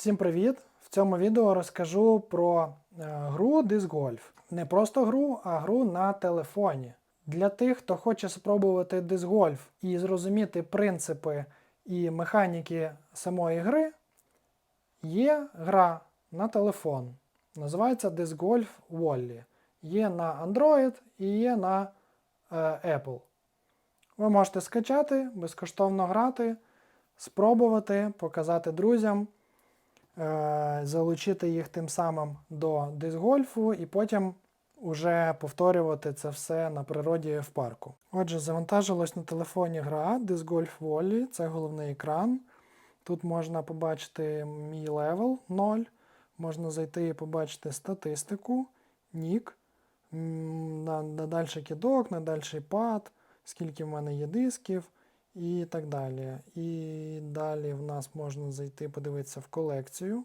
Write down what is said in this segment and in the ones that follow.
Всім привіт! В цьому відео розкажу про е, гру Disc Golf. Не просто гру, а гру на телефоні. Для тих, хто хоче спробувати Disc Golf і зрозуміти принципи і механіки самої гри, є гра на телефон. Називається Disc Golf Wally. Є на Android і є на е, Apple. Ви можете скачати, безкоштовно грати, спробувати, показати друзям, залучити їх тим самим до дисгольфу і потім уже повторювати це все на природі в парку. Отже, завантажилась на телефоні гра Golf Volley, це головний екран. Тут можна побачити мій левел 0, можна зайти і побачити статистику, нік, на, на дальший кидок, на дальший пад, скільки в мене є дисків і так далі. І далі в нас можна зайти подивитися в колекцію.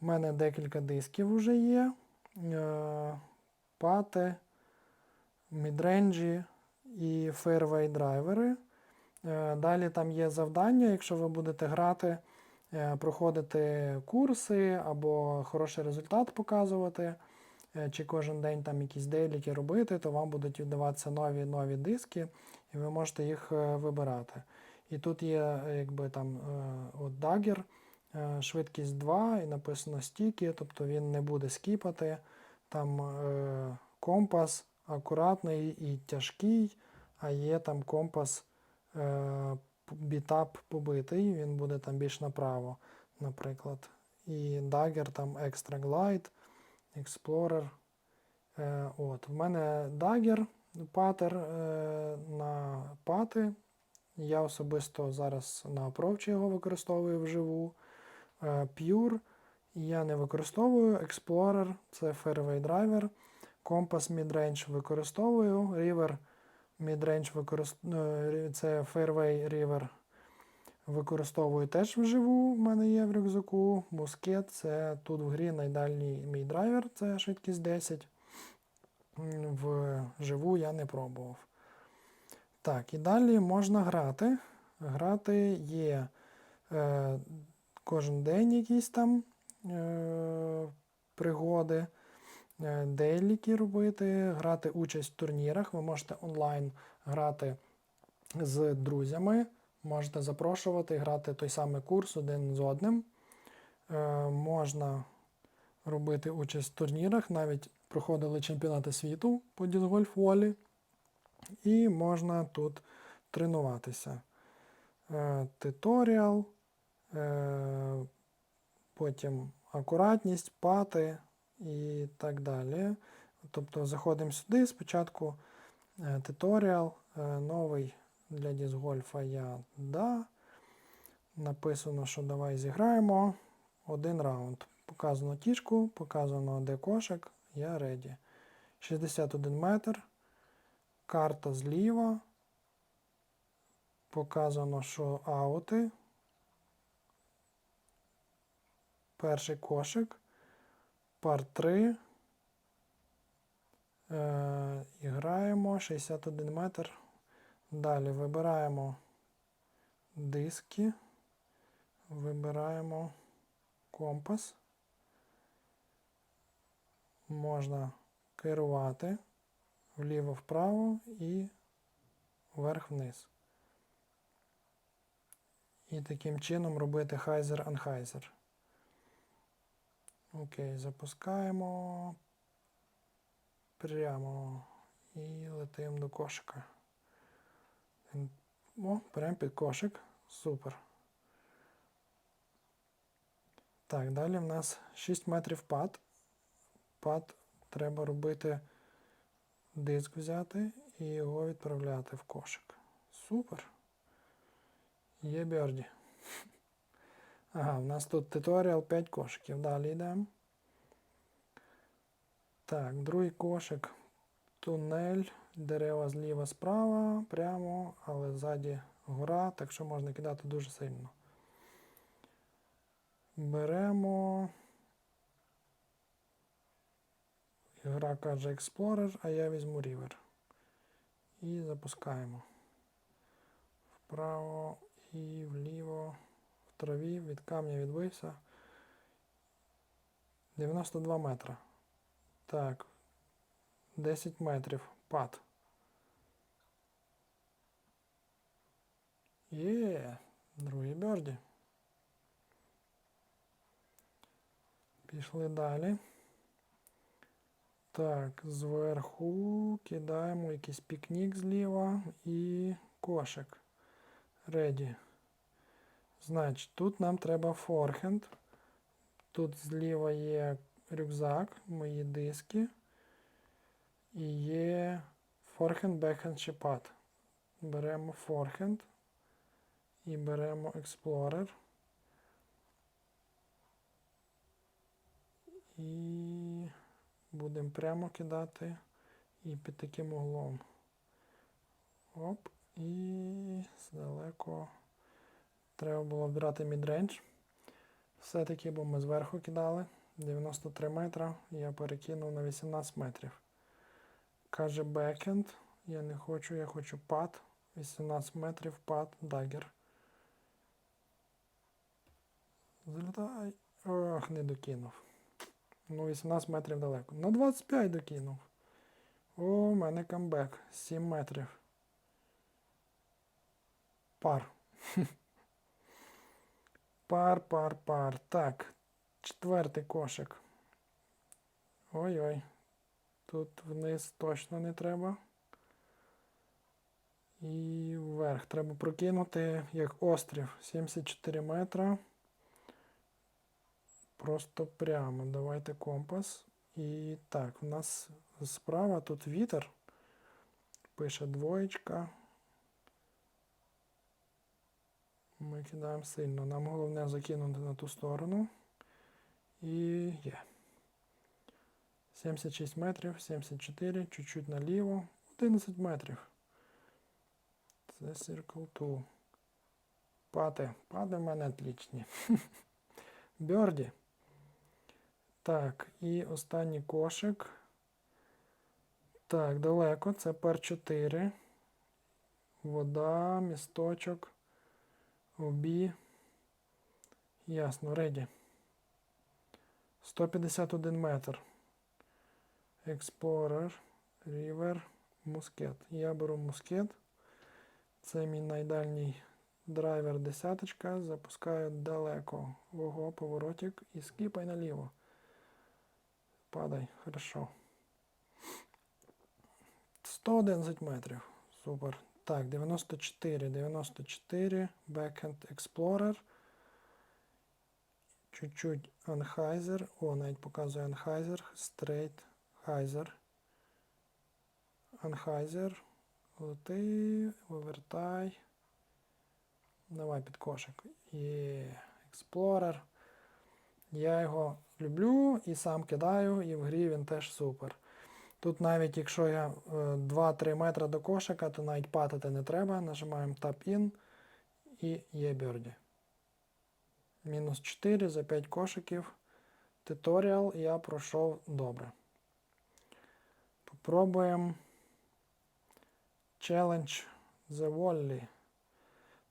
У мене декілька дисків вже є. Е, Пати, мідренджі і фейрвей драйвери. Е, Далі там є завдання, якщо ви будете грати, е, проходити курси або хороший результат показувати, чи кожен день там якісь дейліки робити, то вам будуть віддаватися нові нові диски, і ви можете їх е, вибирати. І тут є е, якби там е, от Dagger, е, швидкість 2 і написано стіки, тобто він не буде скіпати. Там е, компас акуратний і тяжкий, а є там компас е, бітап побитий, він буде там більш направо, наприклад. І Dagger там Extra Glide, Explorer. Е, от. В мене Dagger патер е, на пати. Я особисто зараз на Approach його використовую вживу. Е, Pure я не використовую. Explorer це Fairway Driver. Compass Midrange використовую. River Midrange використ... це Fairway River. Використовую теж вживу, в мене є в рюкзаку. Мускет це тут в грі найдальній мій драйвер, це швидкість 10. Вживу я не пробував. Так, і далі можна грати. Грати є е, кожен день якісь там е, пригоди, е, дейліки робити, грати участь в турнірах. Ви можете онлайн грати з друзями, можете запрошувати, грати той самий курс один з одним. Е, можна робити участь в турнірах, навіть проходили чемпіонати світу по дисгольф волі. І можна тут тренуватися. Е, Туторіал, е, потім акуратність, пати і так далі. Тобто заходимо сюди, спочатку е, туторіал, е, новий для дисгольфа я да. Написано, що давай зіграємо один раунд. Показано тішку, показано де кошик, я реді. 61 метр. Карта зліва. Показано, що аути. Перший кошик. Пар 3. Е, і граємо 61 метр. Далі вибираємо диски. Вибираємо компас. Можна керувати вліво-вправо і вверх-вниз. І таким чином робити хайзер-анхайзер. Окей, запускаємо прямо і летимо до кошика. О, прямо під кошик. Супер. Так, далі в нас 6 метрів пад. Пад треба робити диск взяти і його відправляти в кошик. Супер. Є бьорді. Ага, у нас тут туторіал 5 кошиків. Далі йдемо. Так, другий кошик. Тунель, дерева зліва справа, прямо, але ззаді гора, так що можна кидати дуже сильно. Беремо. Гра каже Explorer, а я візьму River. І запускаємо. Вправо і вліво. В траві від камня відбився. 92 метра. Так. 10 метрів. Пад. Є, другий бьорді. Пішли далі. Так, зверху кидаємо якийсь пікнік зліва і кошик. Реді. Значить, тут нам треба форхенд. Тут зліва є рюкзак, мої диски. І є форхенд, бекхенд чи пад. Беремо форхенд і беремо Explorer. І будемо прямо кидати і під таким углом. Оп, і здалеко. Треба було брати мідрендж. Все-таки, бо ми зверху кидали 93 метра, я перекинув на 18 метрів. Каже бекенд. Я не хочу, я хочу пад. 18 метрів пад, дагер. Залітай. Ох, не докинув. Ну, 18 метрів далеко. На 25 докинув. О, у мене камбек. 7 метрів. Пар. Пар, пар, пар. Так. Четвертий кошик. Ой-ой. Тут вниз точно не треба. І вверх. Треба прокинути як острів. 74 метра. Просто прямо. Давайте компас. І так, у нас справа тут вітер. Пише двоєчка. Ми кидаємо сильно. Нам головне закинути на ту сторону. І є. 76 метрів, 74, чуть-чуть наліво. 11 метрів. Це Circle 2. Пати. Пати в мене отлічні. Бьорді. Так, і останній кошик. Так, далеко. Це пар 4. Вода, місточок. Обі. Ясно, реді. 151 метр. Explorer, River, мускет. Я беру мускет. Це мій найдальній драйвер десяточка. Запускаю далеко. Ого, поворотик і скіпай наліво. Падай, хорошо. 111 метрів. Супер. Так, 94, 94. Backhand Explorer. Чуть-чуть Anheuser. О, навіть показує Anheuser. Straight Heiser. Anheuser. Лети, повертай. Давай під кошик. Є Explorer. Я його люблю і сам кидаю, і в грі він теж супер. Тут навіть якщо я 2-3 метри до кошика, то навіть патити не треба. Нажимаємо Tap In і є бьорді. Мінус 4 за 5 кошиків. Туторіал я пройшов добре. Попробуємо Challenge The Volley.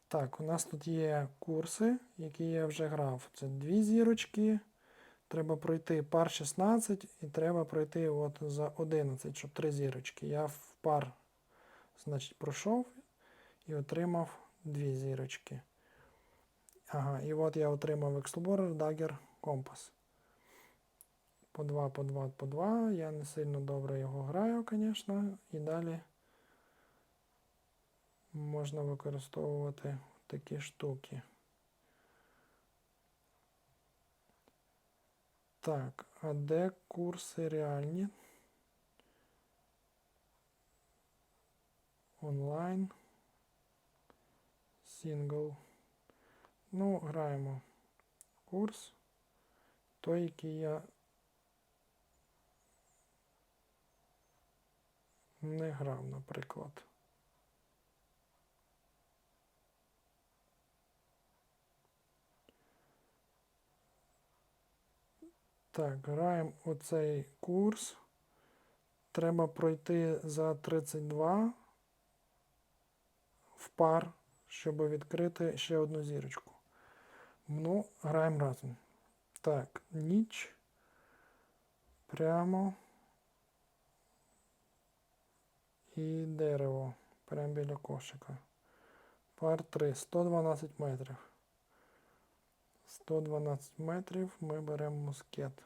Так, у нас тут є курси, які я вже грав. Це дві зірочки. Треба пройти пар 16 і треба пройти от за 11, щоб три зірочки. Я в пар, значить, пройшов і отримав дві зірочки. Ага, і от я отримав Explorer, Dagger, компас. По 2, по 2, по 2. Я не сильно добре його граю, звісно. І далі можна використовувати такі штуки. Так, а де курси реальні? Онлайн. Сингл. Ну, граємо курс. Той, який я не грав, наприклад. Так, граємо оцей курс. Треба пройти за 32 в пар, щоб відкрити ще одну зірочку. Ну, граємо разом. Так, ніч. Прямо. І дерево. Прямо біля кошика. Пар 3. 112 метрів. 112 метрів ми беремо мускет.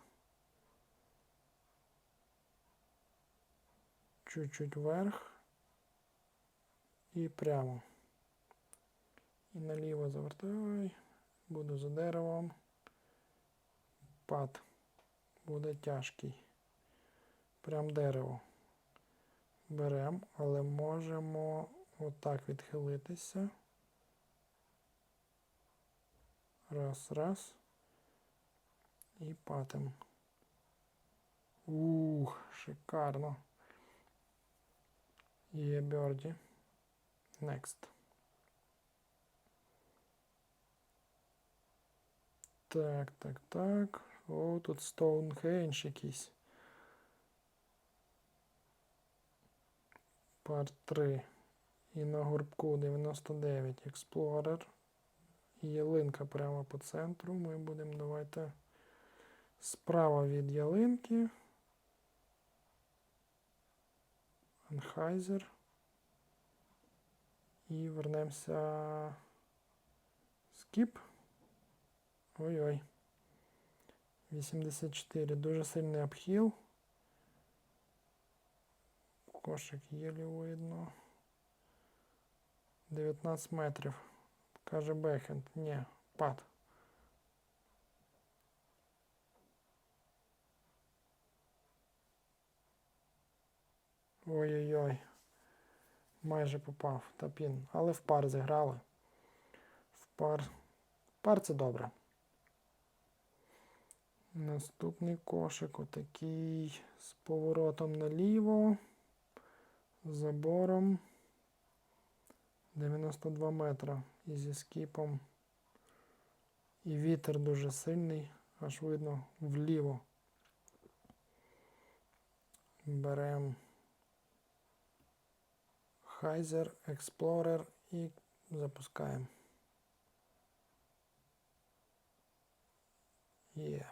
Чуть-чуть вверх. І прямо. І наліво завертай. Буду за деревом. Пад. Буде тяжкий. Прям дерево. Беремо, але можемо отак відхилитися. Раз, раз. І патим. Ух, шикарно. Є бьорді. Next. Так, так, так. О, тут Стоунхендж якийсь. Пар 3. І на горбку 99 Explorer. І ялинка прямо по центру. Ми будемо давайте справа від ялинки. Анхайзер. І вернемося. Скіп. Ой-ой. 84. Дуже сильний обхил. Кошик єлі видно. 19 метрів. Каже бекхенд. Ні, пад. Ой-ой-ой. Майже попав тапін. Але в пар зіграли. В пар. Пар це добре. Наступний кошик отакий з поворотом наліво. Забором. 92 метра. І зі скіпом. І вітер дуже сильний. Аж видно вліво. Беремо Хайзер, Explorer і запускаємо. Є.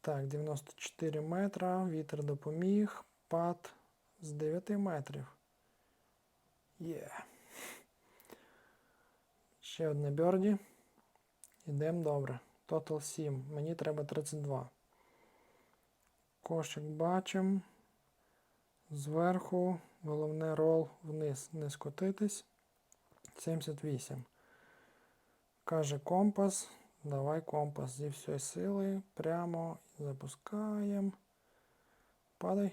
Так, 94 метра, вітер допоміг, пад з 9 метрів. Є. Ще одне бьорді. Ідемо добре. Total 7. Мені треба 32. Кошик бачимо. Зверху. Головне рол вниз. Не скотитись. 78. Каже компас. Давай компас зі всієї сили. Прямо запускаємо. Падай.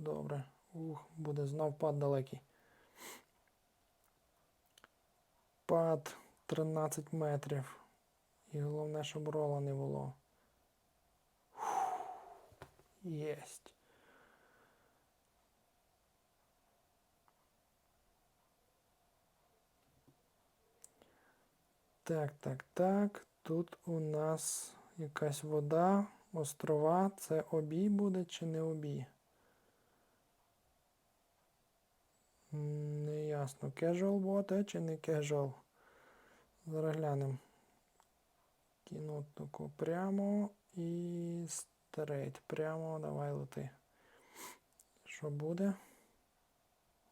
Добре. Ух, буде знов пад далекий. Пад 13 метрів. І головне, щоб рола не було. Єсть. Так, так, так. Тут у нас якась вода, острова. Це обій буде чи не обій? Не ясно. Casual буде чи не casual? Зараз глянемо. Таку прямо і стрейт. Прямо давай лети. Що буде?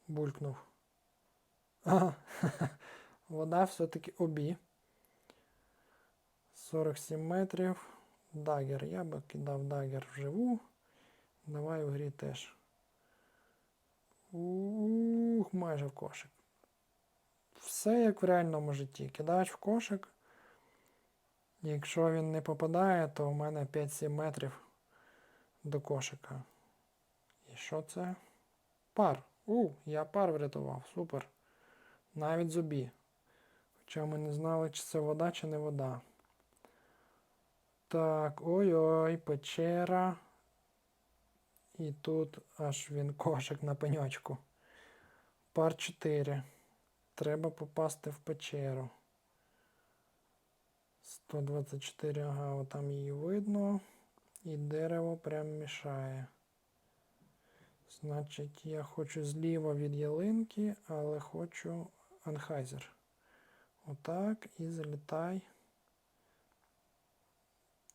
Булькнув. Ага. Вода все-таки обі. 47 метрів. Дагер. Я би кидав дагер вживу. Давай в грі теж. Ух, майже в кошик. Все як в реальному житті. Кидаєш в кошик. Якщо він не попадає, то у мене 5-7 метрів до кошика. І що це? Пар. У, я пар врятував. Супер. Навіть зубі. Хоча ми не знали, чи це вода, чи не вода. Так, ой-ой, печера. І тут аж він кошик на пеньочку. Пар 4. Треба попасти в печеру. 124, ага, там її видно. І дерево прям мішає. Значить, я хочу зліва від ялинки, але хочу анхайзер. Отак і залітай.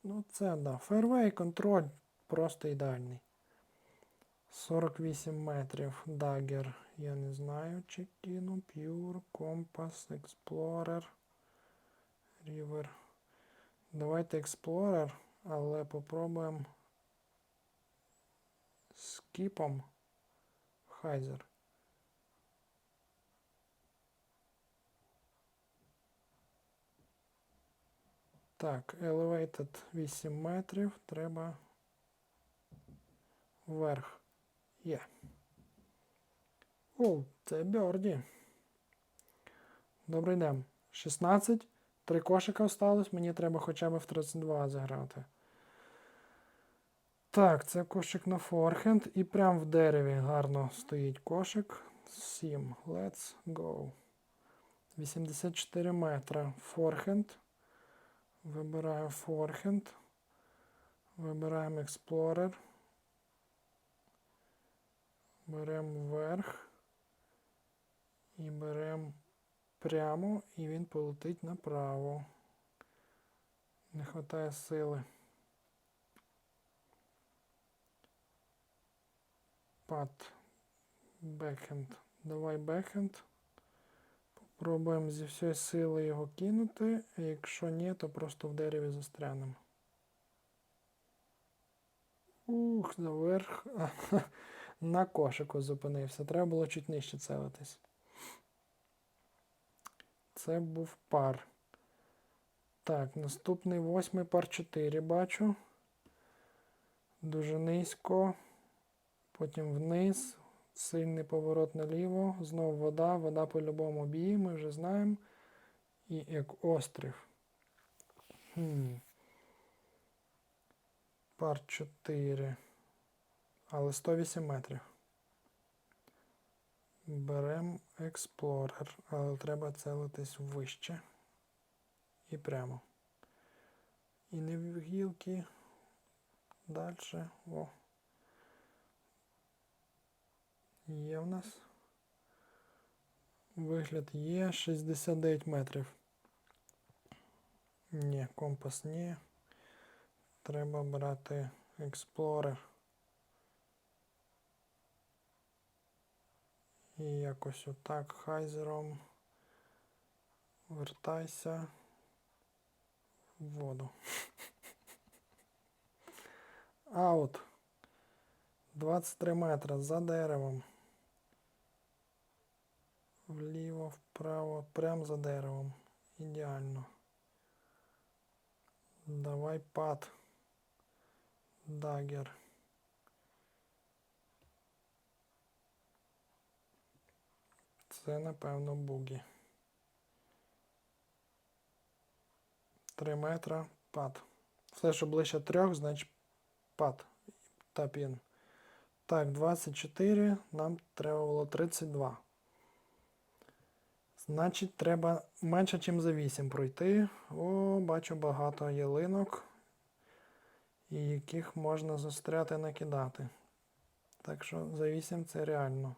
Ну, це да. Фервей контроль. просто ідеальний. 48 метрів. Dagger. Я не знаю, чи кину. Pure, Compass, Explorer, River. Давайте Explorer, але попробуємо з кіпом Хайзер. Так, elevated 8 метрів. Треба вверх. Є. О, це Бьорді. Добрий день. 16. Три кошика осталось. Мені треба хоча б в 32 заграти. Так, це кошик на форхенд. І прям в дереві гарно стоїть кошик. 7. Let's go. 84 метра. Форхенд. Вибираю форхенд. Вибираємо Explorer. Беремо вверх. І беремо прямо, і він полетить направо. Не вистачає сили. Пад. Бекхенд. Давай бекхенд. Попробуємо зі всієї сили його кинути. Якщо ні, то просто в дереві застрянемо. Ух, наверх. На кошику зупинився. Треба було чуть нижче целитись. Це був пар. Так, наступний восьмий пар 4 бачу. Дуже низько. Потім вниз. Сильний поворот наліво. Знову вода. Вода по-любому б'є, ми вже знаємо. І як острів. Хм. Пар 4. Але 108 метрів. Беремо Explorer, але треба целитись вище. І прямо. І не в гілки. Далі. О. Є в нас. Вигляд є 69 метрів. Ні, компас ні. Треба брати Explorer. І якось отак хайзером вертайся в воду. Аут. 23 метри за деревом. Вліво, вправо, прямо за деревом. Ідеально. Давай пад. Дагер. Це, напевно, бугі. 3 метра пад. Все, що ближче трьох, значить пад. Тапін. Так, 24. Нам треба було 32. Значить, треба менше, ніж за 8 пройти. О, бачу багато ялинок, і яких можна застряти накидати. Так що за 8 це реально.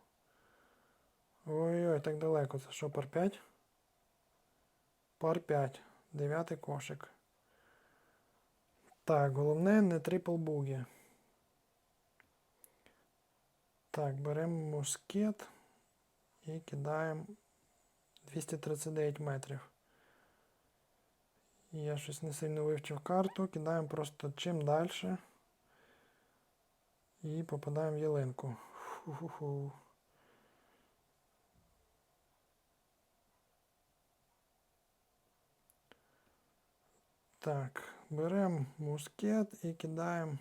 Ой-ой, так далеко. Це що, пар 5? Пар 5. Дев'ятий кошик. Так, головне не трипл буги. Так, беремо мушкет і кидаємо 239 метрів. Я щось не сильно вивчив карту. Кидаємо просто чим далі. І попадаємо в ялинку. Фу-ху-ху. Так, беремо мушкет і кидаємо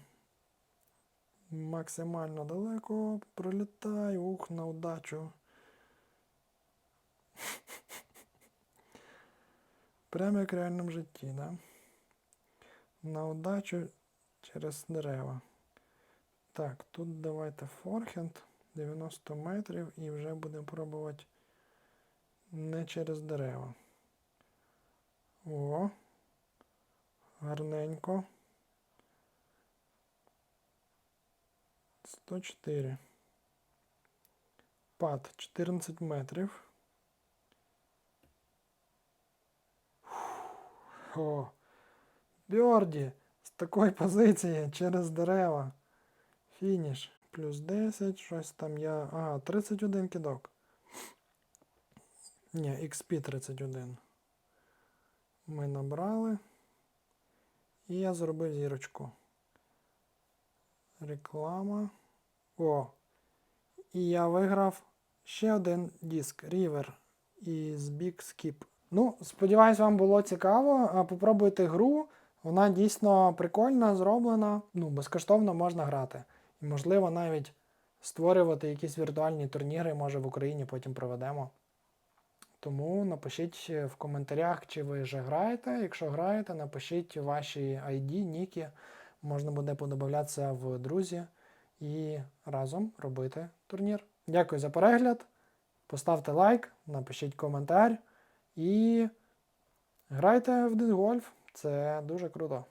максимально далеко. Пролітай, ух, на удачу. Прямо як в реальному житті, да? На удачу через дерева. Так, тут давайте форхенд 90 метрів і вже будемо пробувати не через дерева. О! Гарненько. 104. Пад 14 метрів. О, Бьорді, З такої позиції через дерева. Фініш. Плюс 10, щось там я. Ага, 31 кидок. Ні, XP 31. Ми набрали. І я зробив зірочку. Реклама. О. І я виграв ще один диск River із Big Skip. Ну, сподіваюсь, вам було цікаво. Попробуйте гру. Вона дійсно прикольна, зроблена. Ну, безкоштовно можна грати. І, можливо, навіть створювати якісь віртуальні турніри, може в Україні потім проведемо. Тому напишіть в коментарях, чи ви вже граєте. Якщо граєте, напишіть ваші ID, ніки. Можна буде подобавлятися в друзі і разом робити турнір. Дякую за перегляд. Поставте лайк, напишіть коментар і грайте в диск гольф. Це дуже круто.